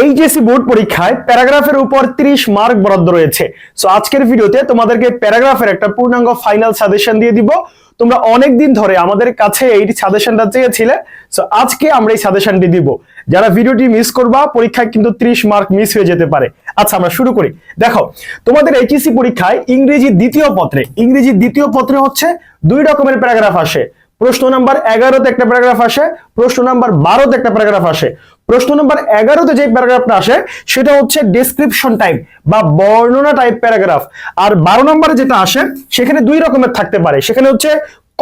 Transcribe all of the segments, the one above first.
HSC board পরীক্ষায় প্যারাগ্রাফের উপর 30 mark বরাদ্দ রয়েছে। সো আজকের ভিডিওতে তোমাদেরকে প্যারাগ্রাফের একটা পূর্ণাঙ্গ ফাইনাল সাজেশন দিয়ে দিব। তোমরা অনেক দিন ধরে আমাদের কাছে এই সাজেশনটা চেয়েছিলে। সো আজকে আমরা এই সাজেশনটি দিব। যারা ভিডিওটি মিস করবা, পরীক্ষায় কিন্তু 30 মার্ক মিস হয়ে যেতে পারে। আচ্ছা আমরা শুরু করি। দেখো, তোমাদের এইচএসসি পরীক্ষায় ইংরেজি দ্বিতীয় পত্রে, ইংরেজি দ্বিতীয় পত্রে হচ্ছে দুই রকমের প্যারাগ্রাফ আসে। প্রশ্ন নাম্বার এগারোতে একটা প্যারাগ্রাফ আসে, প্রশ্ন নাম্বার বারোতে একটা প্যারাগ্রাফ আসে। প্রশ্ন নম্বর এগারোতে যে প্যারাগ্রাফটা আসে, সেটা হচ্ছে ডেসক্রিপশন টাইপ বা বর্ণনা টাইপ প্যারাগ্রাফ। আর বারো নম্বরে যেটা আসে, সেখানে দুই রকমের থাকতে পারে। সেখানে হচ্ছে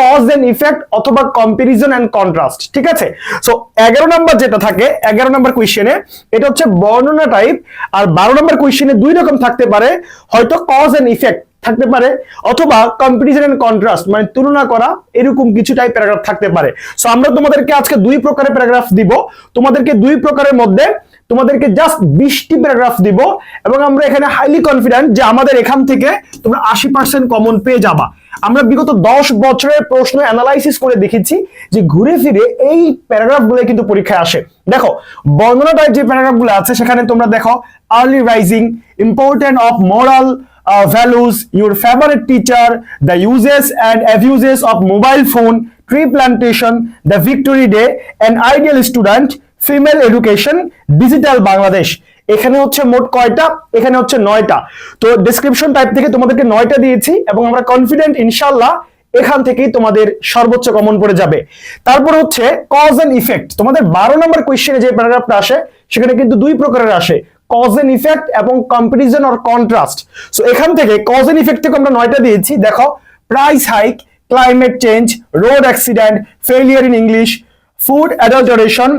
কজ এন্ড ইফেক্ট অথবা কম্পারিজন এন্ড কন্ট্রাস্ট ঠিক আছে? সো এগারো নম্বর যেটা থাকে, এগারো নম্বর কোয়েশ্চেনে এটা হচ্ছে বর্ণনা টাইপ আর বারো নম্বর কোয়েশ্চেনে দুই রকম থাকতে পারে। হয়তো কজ এন্ড ইফেক্ট থাকতে পারে, অথবা কম্পিটিশন এন্ড কন্ট্রাস্ট মানে তুলনা করা, এরকম কিছু টাইপ প্যারাগ্রাফ থাকতে পারে। সো আমরা তোমাদেরকে আজকে দুই প্রকারের প্যারাগ্রাফ দিব। তোমাদেরকে দুই প্রকারের মধ্যে তোমাদেরকে জাস্ট বিশটি প্যারাগ্রাফ দিব, এবং আমরা এখানে হাইলি কনফিডেন্ট যে আমাদের এখান থেকে তোমরা আশি পার্সেন্ট কমন পেয়ে যাবা। আমরা বিগত দশ বছরের প্রশ্ন অ্যানালাইসিস করে দেখেছি যে ঘুরে ফিরে এই প্যারাগ্রাফগুলো কিন্তু পরীক্ষায় আসে। দেখো বর্ণনা টাইপ যে প্যারাগ্রাফগুলো আছে, সেখানে তোমরা দেখো early rising important of moral uh, values, your favorite teacher, the uses and abuses of mobile phone, tree plantation, the victory day, an ideal student, female education, digital Bangladesh. এখানে হচ্ছে মোট কয়টা? এখানে হচ্ছে নয়টা। তো ডেসক্রিপশন টাইপ থেকে তোমাদেরকে নয়টা দিয়েছি এবং আমরা কনফিডেন্ট ইনশাল্লাহ এখান থেকেই তোমাদের সর্বোচ্চ কমন পড়ে যাবে। তারপর হচ্ছে কজ এন্ড ইফেক্ট তোমাদের বারো নম্বর কোয়েশ্চেনে যে প্যারাগ্রাফটা আসে সেখানে কিন্তু দুই প্রকারের আসে। কজ এন ইফেক্ট এবং কম্পারিজন অর কন্ট্রাস্ট সো এখান থেকে কজ এন ইফেক্ট থেকে আমরা নয়টা দিয়েছি। দেখো price hike climate change road accident failure in English food adulteration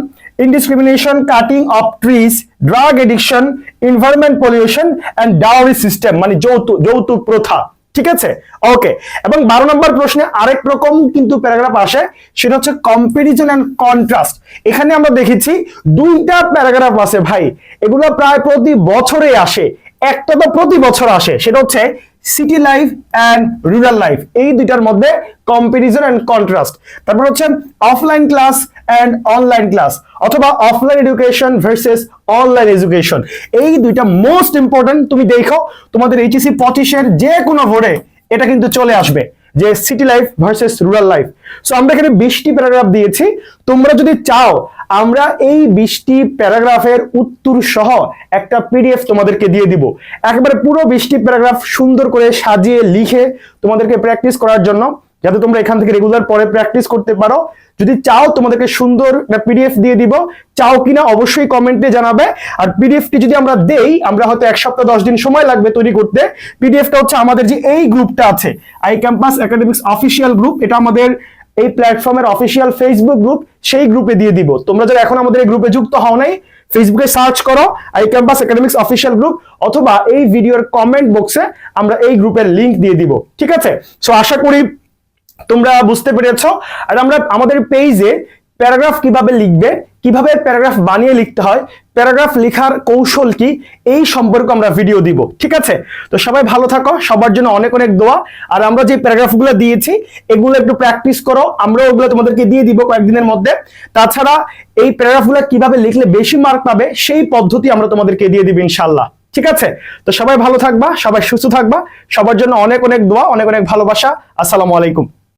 indiscrimination cutting of trees drug addiction environment pollution and dowry system মানে যৌতুক যৌতুক প্রথা। ঠিক আছে? ওকে এবং বারো নম্বর প্রশ্নে আরেক রকম কিন্তু প্যারাগ্রাফ আসে, সেটা হচ্ছে কম্পারিজন এন্ড কন্ট্রাস্ট এখানে আমরা দেখেছি দুইটা প্যারাগ্রাফ আছে ভাই। এগুলো প্রায় প্রতি বছরে আসে। একটা তো প্রতি বছর আসে, সেটা হচ্ছে city life and rural life এই দুইটার মধ্যে কম্পারিজন অ্যান্ড কন্ট্রাস্ট তারপর হচ্ছে offline class and online class অথবা offline education versus online education এই দুইটা মোস্ট ইম্পর্টেন্ট তুমি দেখো, তোমাদের এইচএসি পঁচিশের যে কোনো ভোরে এটা কিন্তু চলে আসবে, যে city life versus rural life so আমরা এখানে বিশটি প্যারাগ্রাফ দিয়েছি, তোমরা যদি চাও, আমরা এই বিশটি প্যারাগ্রাফের উত্তর সহ একটা পিডিএফ তোমাদেরকে দিয়ে দিব। একেবারে পুরো বিশটি প্যারাগ্রাফ সুন্দর করে সাজিয়ে লিখে তোমাদেরকে প্র্যাকটিস করার জন্য যাতে তোমরা এখান থেকে রেগুলার পরে প্র্যাকটিস করতে পারো। যদি চাও তোমাদেরকে সুন্দর পিডিএফ দিয়ে দিব, চাও কিনা অবশ্যই কমেন্টে জানাবে। আর পিডিএফটি যদি আমরা দেই, আমরা হয়তো এক সপ্তাহ, দশ দিন সময় লাগবে তৈরি করতে। পিডিএফটা হচ্ছে আমাদের যে এই গ্রুপটা আছে I campus academics official group এটা আমাদের এই প্ল্যাটফর্মের অফিসিয়াল ফেসবুক গ্রুপ সেই গ্রুপে দিয়ে দিব। তোমরা যারা এখন আমাদের এই গ্রুপে যুক্ত হও নাই ফেসবুকে সার্চ করো I campus academics official group অথবা এই ভিডিওর কমেন্ট বক্সে আমরা এই গ্রুপের লিংক দিয়ে দিব। ঠিক আছে? সো আশা করি তোমরা বুঝতে পেরেছ? আর আমরা আমাদের পেজে প্যারাগ্রাফ কীভাবে লিখবে, কীভাবে প্যারাগ্রাফ বানিয়ে লিখতে হয় প্যারাগ্রাফ লেখার কৌশল কি, এই সম্পর্কে আমরা ভিডিও দিব, ঠিক আছে? তো সবাই ভালো থাকো, সবার জন্য অনেক অনেক দোয়া। আর আমরা যে প্যারাগ্রাফগুলো দিয়েছি, এগুলো একটু প্র্যাকটিস করো, আমরা ওগুলো তোমাদেরকে দিয়ে দিব কয়েকদিনের মধ্যে। তাছাড়া এই প্যারাগ্রাফগুলো কীভাবে লিখলে বেশি মার্ক পাবে, সেই পদ্ধতি আমরা তোমাদেরকে দিয়ে দিব ইনশাল্লাহ ঠিক আছে? তো সবাই ভালো থাকবা, সবাই সুস্থ থাকবা, সবার জন্য অনেক অনেক দোয়া, অনেক অনেক ভালোবাসা। আসসালামু আলাইকুম।